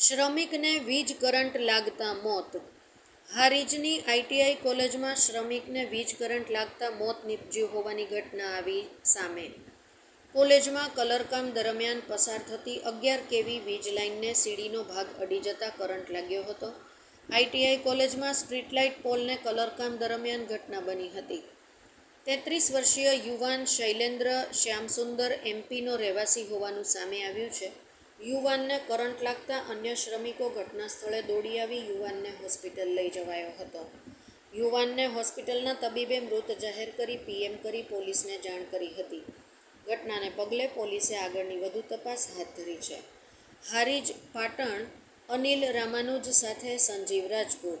શ્રમિકને વીજ કરંટ લાગતા મોત. હારીજની આઈટીઆઈ કોલેજમાં શ્રમિકને વીજ કરંટ લાગતા મોત નીપજ્યું હોવાની ઘટના આવી સામે. કોલેજમાં કલરકામ દરમિયાન પસાર થતી અગિયાર કેવી વીજ લાઇનને સીડીનો ભાગ અડી જતા કરંટ લાગ્યો હતો. આઈટીઆઈ કોલેજમાં સ્ટ્રીટ લાઇટ પોલને કલરકામ દરમિયાન ઘટના બની હતી. તેત્રીસ વર્ષીય યુવાન શૈલેન્દ્ર શ્યામસુંદર એમપીનો રહેવાસી હોવાનું સામે આવ્યું છે. યુવાનને કરંટ લાગતા અન્ય શ્રમિકો ઘટના સ્થળે દોડી આવી યુવાનને હોસ્પિટલ લઈ જવાયો હતો. યુવાનને હોસ્પિટલના તબીબે મૃત જાહેર કરી પીએમ કરી પોલીસને જાણ કરી હતી. ઘટનાને પગલે પોલીસે આગળની વધુ તપાસ હાથ ધરી છે. હારીજ પાટણ, અનિલ રામાનુજ સાથે સંજીવ રાજપૂત.